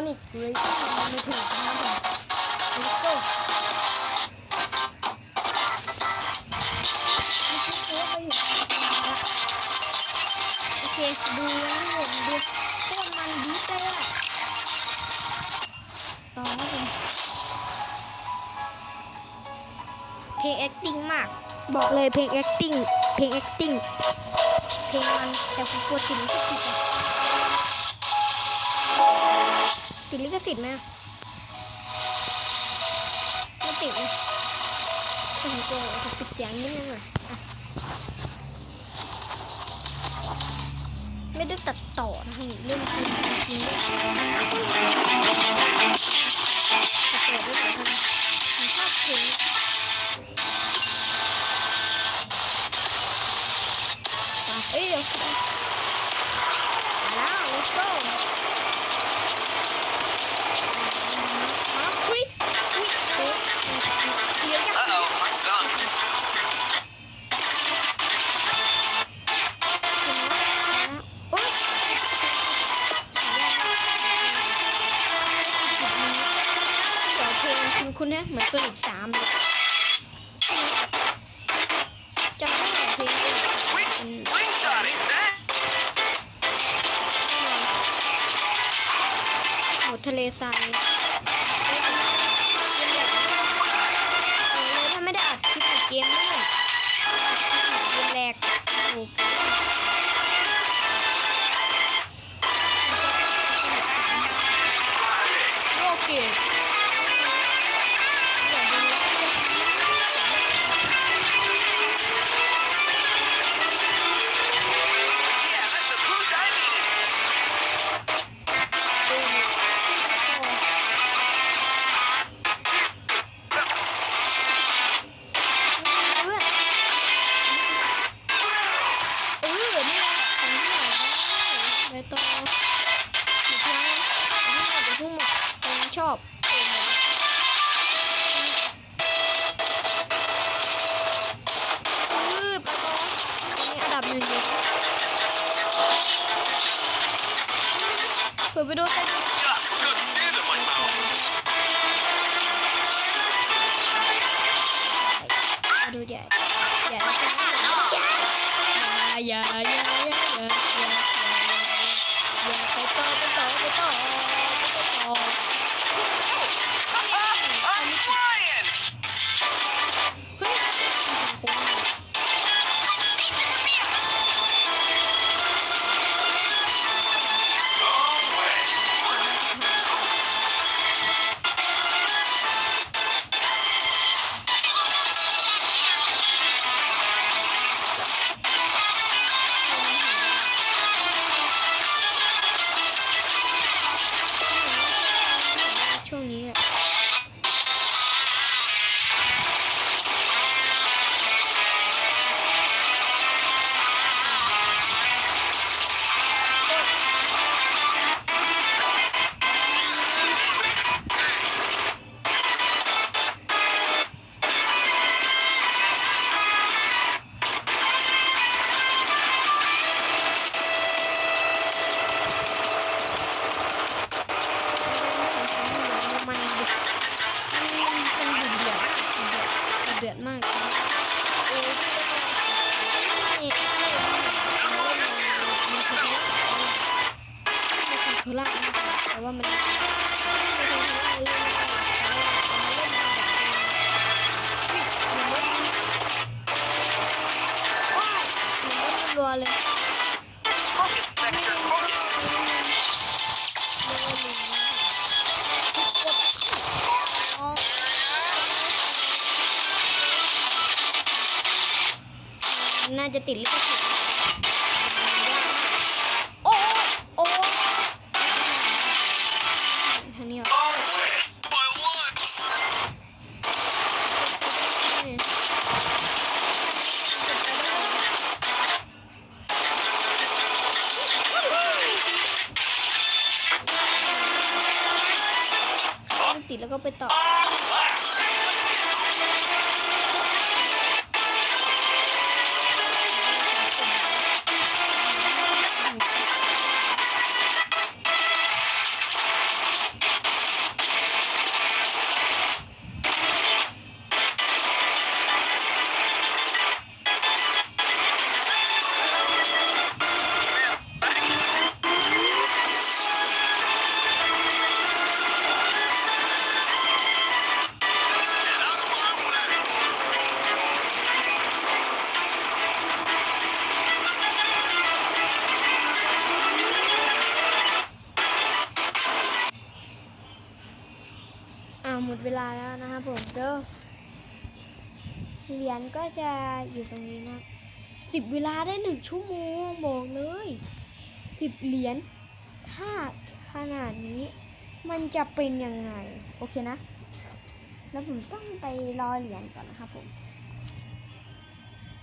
นอีกเลยไม่ถึงนะครับผม let's go โอเคดูนะผมดูโคตรมันดีใจอะต่อครับผมเพลง acting มาก บอกเลยเพลง acting เพลง acting เพลงมันแต่ผมกลัวติดลิขสิทธิ์อะ ติดลิขสิทธิ์ไหมไม่ติดนะผมจะปิดเสียงนิดนึงอะอะไม่ได้ตัดต่อนะคะนี่เล่นจริงจริงตัดต่อด้วยเหรอคะผมชอบเพลงไปเอ้ยเดี๋ยว คุณนะเหมือนตัวอีกสามจำได้เพลงอืม Wing, เป็นหมดทะเลทราย yeah, yeah. Tamam mı? เด้อเหรียญก็จะอยู่ตรงนี้นะสิบเวลาได้หนึ่งชั่วโมงบอกเลยสิบเหรียญถ้าขนาดนี้มันจะเป็นยังไง โอเคนะ แล้วผมต้องไปรอเหรียญก่อนนะครับผม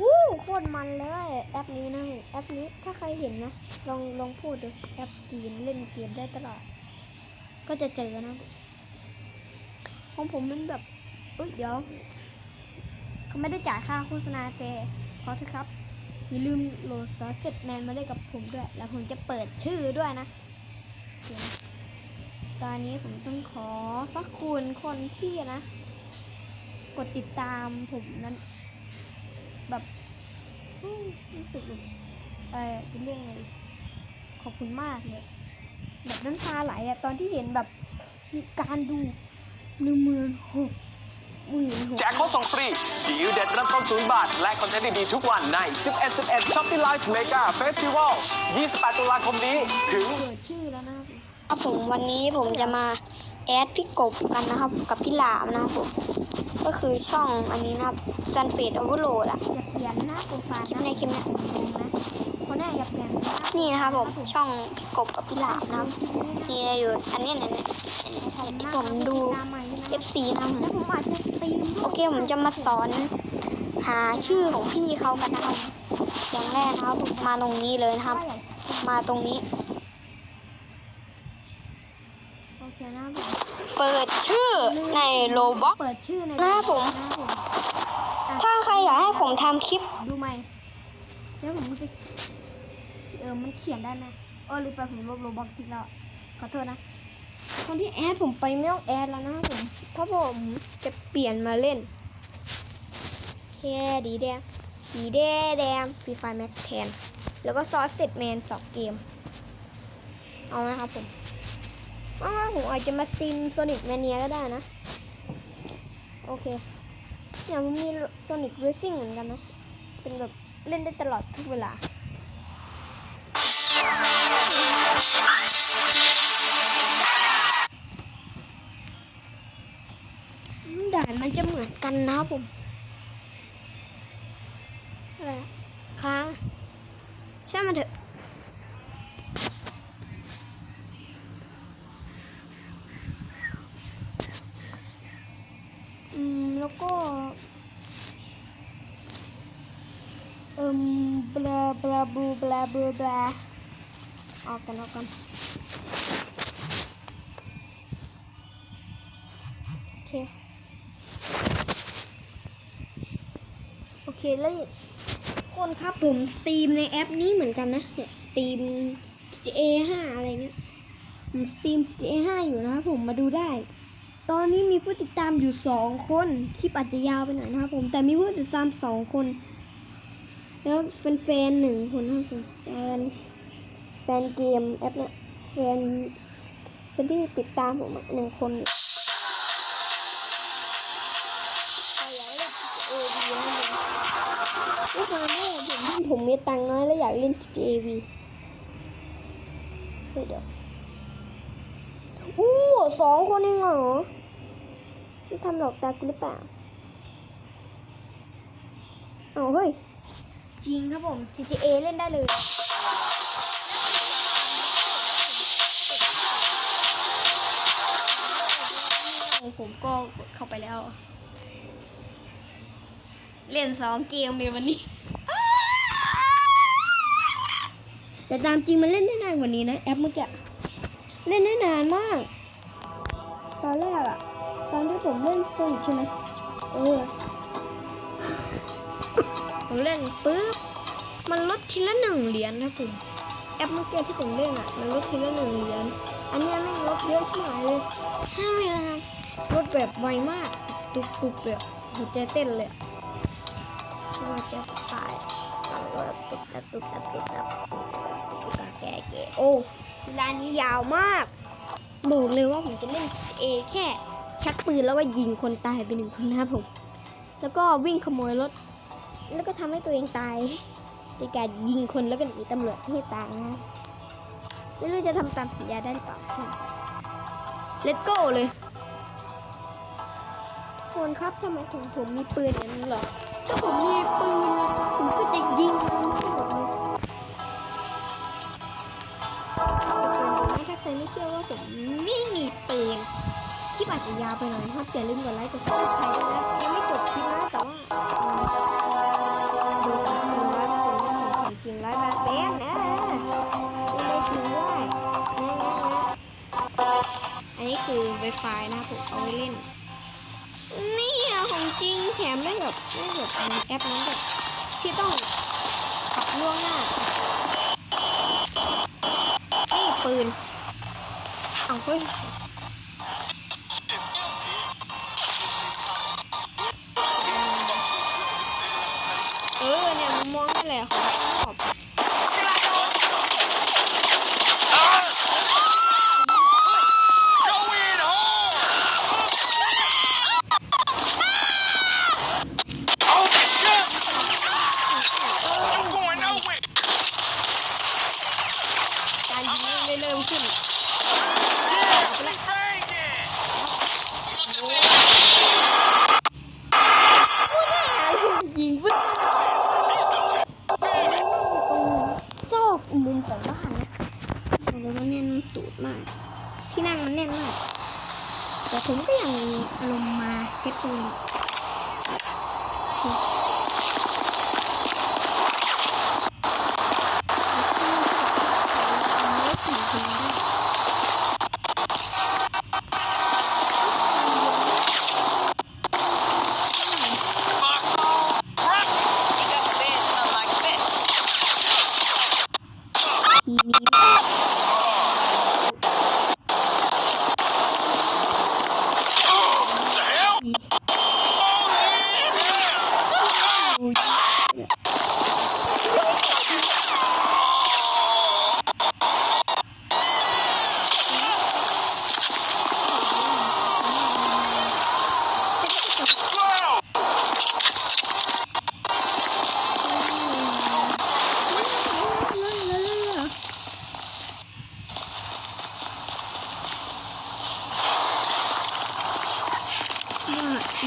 วู้โคตรมันเลย แอปนี้นะแอปนี้ถ้าใครเห็นนะ ลองลองพูดดูแอปเกมเล่นเกมได้ตลอด ก็จะเจอนะของผมมันแบบ อ้ยเดี๋ยวเขาไม่ได้จ่ายค่าโฆษณาแต่ขอเถอครับ อย่าลืมโหลดซอสเซ็ตแมนมาเล่นกับผมด้วย แล้วผมจะเปิดชื่อด้วยนะ ตอนนี้ผมต้องขอพระคุณคนที่นะ กดติดตามผมนั้น แบบรู้สึกแบบเออจะเรียกไงดีขอบคุณมากเลยแบบน้ำตาไหลอะตอนที่เห็นแบบมีการดูหนึ่งหมื่นหกหมื่นหก แจกโค้ดส่งฟรีดีลเด็ดเริ่มต้นศูนย์บาท และคอนเทนต์ดีๆทุกวันใน 11 11 Shopee Live Mega Festival 28 ตุลาคมนี้ถึง เปิดชื่อแล้วนะครับ ครับผมวันนี้ผมจะมา แอดพี่กบกันนะครับ กับพี่หลามนะครับผมก็คือช่องอันนี้นะครับ Sunfade Overload อะอย่าเปลี่ยนหน้าโปรไฟล์นะในคลิปเนี้ยผมนะคนหน้าอย่าเปลี่ยนนะนี่นะครับผมช่องพี่กบกับพี่หลามนะครับนี่อยู่อันเนี้ยเนี่ยเนี่ยที่ผมดูตามใหม่นะ FC นะครับแล้วผมอาจจะสตรีมด้วยโอเคผมจะมาสอน หาชื่อของพี่เขากันนะครับอย่างแรกนะครับผมมาตรงนี้เลยนะครับว่าอย่างมาตรงนี้ โอเคนะครับผม เปิดชื่อในโลบ็อกเปิดชื่อในหน้าผมนะครับผมอะถ้าใครอยากให้ผมทำคลิป ดูไหมแล้วผมจะเออมันเขียนได้ไหมเออหรือไปผมลบโลบอกทิ้งแล้วขอโทษนะคนที่แอดผมไปไม่ต้องแอดแล้วนะครับผมเพราะผมจะเปลี่ยนมาเล่นแค่ดีแดงดีแดงแดงฟรีไฟแม็กแทน แล้วก็ซอสเซตแมนสองเกม เอาไหมครับผม ว่าผมอาจจะมาสตรีมโซนิกแมเนียก็ได้นะ โอเคเนี่ยผมมีโซนิกเรซิ่งเหมือนกันนะ เป็นแบบเล่นได้ตลอดทุกเวลาด่านมันจะเหมือนกันนะครับผมอะไรค้างใช่างมันเถอะ อืม แล้วก็ เอิมบลาบลา บูบลาบูบลาออกกันออกกันโอเคโอเคแล้วคนครับผมสตรีมในแอปนี้เหมือนกันนะเนี่ยสตรีม GTA 5อะไรเนี่ยผมสตรีม GTA 5อยู่นะครับผมมาดูได้ ตอนนี้มีผู้ติดตามอยู่สองคน คลิปอาจจะยาวไปหน่อยนะครับผมแต่มีผู้ติดตามสองคน แล้วแฟนๆหนึ่งคนครับแฟนแฟนเกมแอปเนี่ยแฟนแฟนที่ติดตามผมหนึ่งคนไม่เคยเล่นผมที่ผมมีตังน้อยแล้วอยากเล่น GTA V เดี๋ยวอู้สองคนเองเหรอทำหลอกตากูหรือเปล่าเอาเฮ้ย จริงครับผม GTA เล่นได้เลยผมก็กดเข้าไปแล้ว เล่นสองเกมในวันนี้ แต่ตามจริงมันเล่นได้นานกว่านี้นะ แอปเมื่อกี้เล่นได้นานมาก ตอนแรกอะตอนที่ผมเล่นฟุ่ใช่ไหมเออ ผมเล่นปุ๊บมันลดทีละหนึ่งเหรียญนะผมแอปเมื่อกี้ที่ผมเล่นอะ มันลดทีละหนึ่งเหรียญอันนี้ไม่ลดเยอะใช่ไหมเลยห้าเวลาลดแบบไวมากตุกตุกเลยหัวใจเต้นเลยหัวใจตายเอาละตุกตับตุกตับตุกตับตุกตุกแก่แก่โอ้ลานี้ยาวมากบอกเลยว่าผมจะเล่นเอแค่ชักปืนแล้วก็ยิงคนตายไปหนึ่งคนนะผม แล้วก็วิ่งขโมยรถ แล้วก็ทำให้ตัวเองตายในการยิงคนแล้วก็หนีตำรวจให้ตายนะไม่รู้จะทำตามสัญญาได้หรือเปล่า Let's go เลยคนครับทำไมถึงผมมีปืนอย่างนั้หรอถ้าผมมีปืนผมก็จะยิงมันให้หมดเลยถ้าใครไม่เชื่อว่าผมไม่มีปืนคลิปอาจจะยาวไปหน่อยนะครับอย่าลืมกดไลค์กดซับสไครต์นะยังไม่จบคลิปนะแต่ว่า คือ Wi-Fi นะผมเอาไว้เล่น นี่อะของจริงแถมได้แบบได้แบบแอปนั้นแบบที่ต้องขับล่วงหน้า นี่ปืน เอาเฮ้ย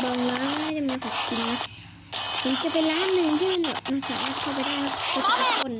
บางร้านน่าจะมีของกินนะผมจะไปร้านหนึ่งที่มันแบบมันสามารถเข้าไปได้ก็จะคน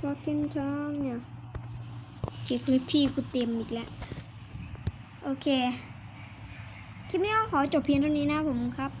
fucking t i m เนี่ย เก็บพื้นที่กูเต็มอีกแล้ว โอเค คลิปนี้ก็ขอจบเพียงเท่านี้นะผมครับ